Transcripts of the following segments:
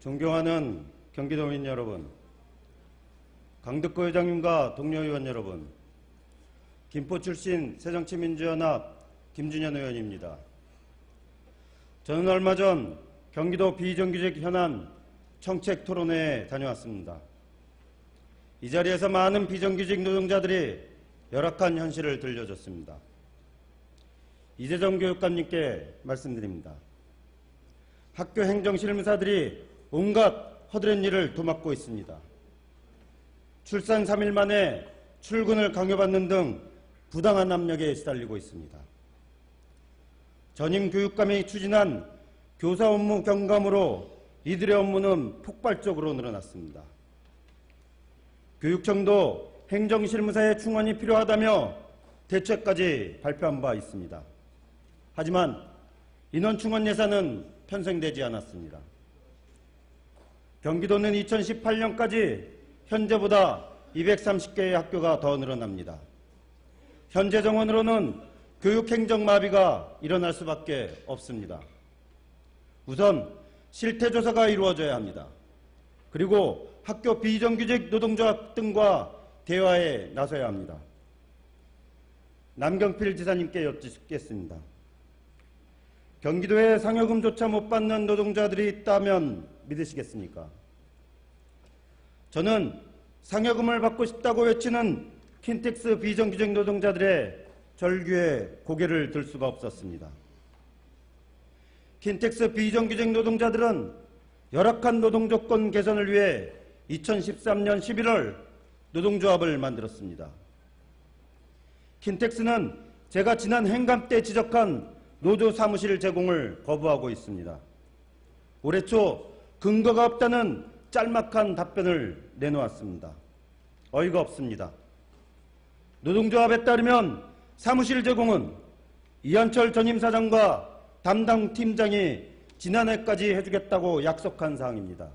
존경하는 경기도민 여러분, 강덕구 회장님과 동료 의원 여러분, 김포 출신 새정치민주연합 김준현 의원입니다. 저는 얼마 전 경기도 비정규직 현안 청책 토론회에 다녀왔습니다. 이 자리에서 많은 비정규직 노동자들이 열악한 현실을 들려줬습니다. 이재정 교육감님께 말씀드립니다. 학교 행정실무사들이 온갖 허드렛 일을 도맡고 있습니다. 출산 3일 만에 출근을 강요받는 등 부당한 압력에 시달리고 있습니다. 전임 교육감이 추진한 교사 업무 경감으로 이들의 업무는 폭발적으로 늘어났습니다. 교육청도 행정실무사의 충원이 필요하다며 대책까지 발표한 바 있습니다. 하지만 인원 충원 예산은 편성되지 않았습니다. 경기도는 2018년까지 현재보다 230개의 학교가 더 늘어납니다. 현재 정원으로는 교육행정 마비가 일어날 수밖에 없습니다. 우선 실태조사가 이루어져야 합니다. 그리고 학교 비정규직 노동조합 등과 대화에 나서야 합니다. 남경필 지사님께 여쭙겠습니다. 경기도에 상여금조차 못 받는 노동자들이 있다면 믿으시겠습니까? 저는 상여금을 받고 싶다고 외치는 킨텍스 비정규직 노동자들의 절규에 고개를 들 수가 없었습니다. 킨텍스 비정규직 노동자들은 열악한 노동조건 개선을 위해 2013년 11월 노동조합을 만들었습니다. 킨텍스는 제가 지난 행감 때 지적한 노조 사무실 제공을 거부하고 있습니다. 올해 초 근거가 없다는 짤막한 답변을 내놓았습니다. 어이가 없습니다. 노동조합에 따르면 사무실 제공은 이한철 전임 사장과 담당 팀장이 지난해까지 해주겠다고 약속한 사항입니다.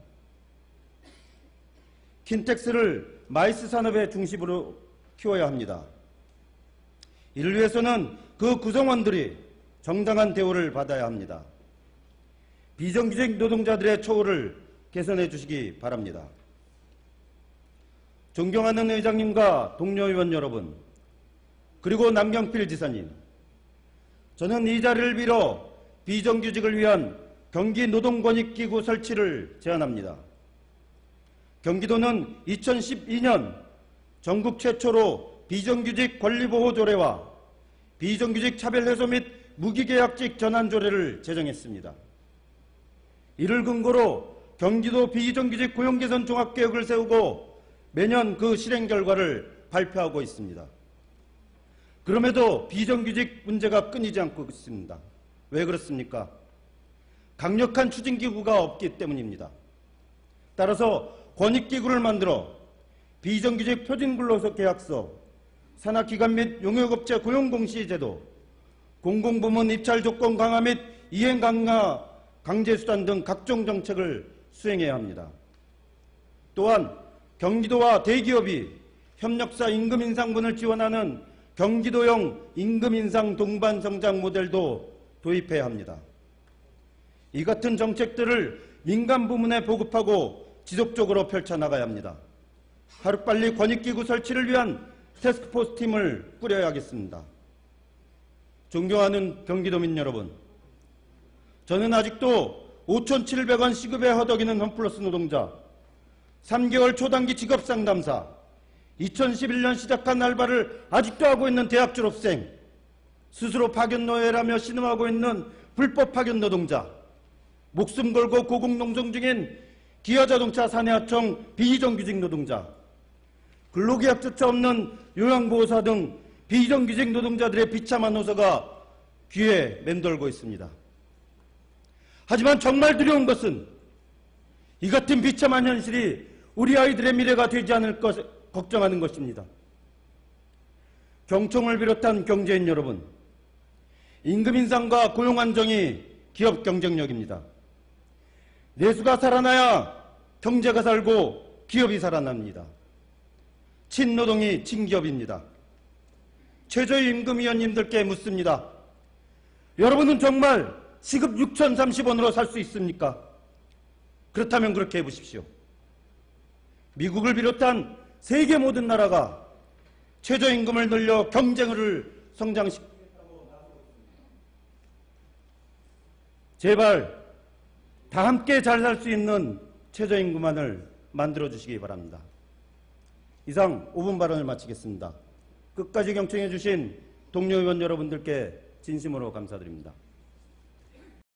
킨텍스를 마이스 산업의 중심으로 키워야 합니다. 이를 위해서는 그 구성원들이 정당한 대우를 받아야 합니다. 비정규직 노동자들의 처우를 개선해 주시기 바랍니다. 존경하는 의장님과 동료 의원 여러분, 그리고 남경필 지사님, 저는 이 자리를 빌어 비정규직을 위한 경기 노동권익기구 설치를 제안합니다. 경기도는 2012년 전국 최초로 비정규직 권리보호 조례와 비정규직 차별해소 및 무기계약직 전환 조례를 제정했습니다. 이를 근거로 경기도 비정규직 고용개선 종합계획을 세우고 매년 그 실행 결과를 발표하고 있습니다. 그럼에도 비정규직 문제가 끊이지 않고 있습니다. 왜 그렇습니까? 강력한 추진기구가 없기 때문입니다. 따라서 권익기구를 만들어 비정규직 표준근로소 계약서, 산하기관 및 용역업체 고용공시제도, 공공부문 입찰 조건 강화 및 이행 강화 강제수단 등 각종 정책을 수행해야 합니다. 또한 경기도와 대기업이 협력사 임금 인상분을 지원하는 경기도형 임금 인상 동반 성장 모델도 도입해야 합니다. 이 같은 정책들을 민간 부문에 보급하고 지속적으로 펼쳐나가야 합니다. 하루빨리 권익기구 설치를 위한 테스크포스 팀을 꾸려야겠습니다. 존경하는 경기도민 여러분, 저는 아직도 5,700원 시급에 허덕이는 홈플러스 노동자, 3개월 초단기 직업상담사, 2011년 시작한 알바를 아직도 하고 있는 대학 졸업생, 스스로 파견 노예라며 신음하고 있는 불법 파견 노동자, 목숨 걸고 고공농성 중인 기아자동차 사내하청 비정규직 노동자, 근로계약조차 없는 요양보호사 등 비정규직 노동자들의 비참한 호소가 귀에 맴돌고 있습니다. 하지만 정말 두려운 것은 이 같은 비참한 현실이 우리 아이들의 미래가 되지 않을 것 걱정하는 것입니다. 경총을 비롯한 경제인 여러분, 임금 인상과 고용 안정이 기업 경쟁력입니다. 내수가 살아나야 경제가 살고 기업이 살아납니다. 친노동이 친기업입니다. 최저임금위원님들께 묻습니다. 여러분은 정말 시급 6,030원으로 살 수 있습니까? 그렇다면 그렇게 해보십시오. 미국을 비롯한 세계 모든 나라가 최저임금을 늘려 경쟁을 성장시키겠다고 제발 다 함께 잘 살 수 있는 최저임금안을 만들어 주시기 바랍니다. 이상 5분 발언을 마치겠습니다. 끝까지 경청해 주신 동료 의원 여러분들께 진심으로 감사드립니다.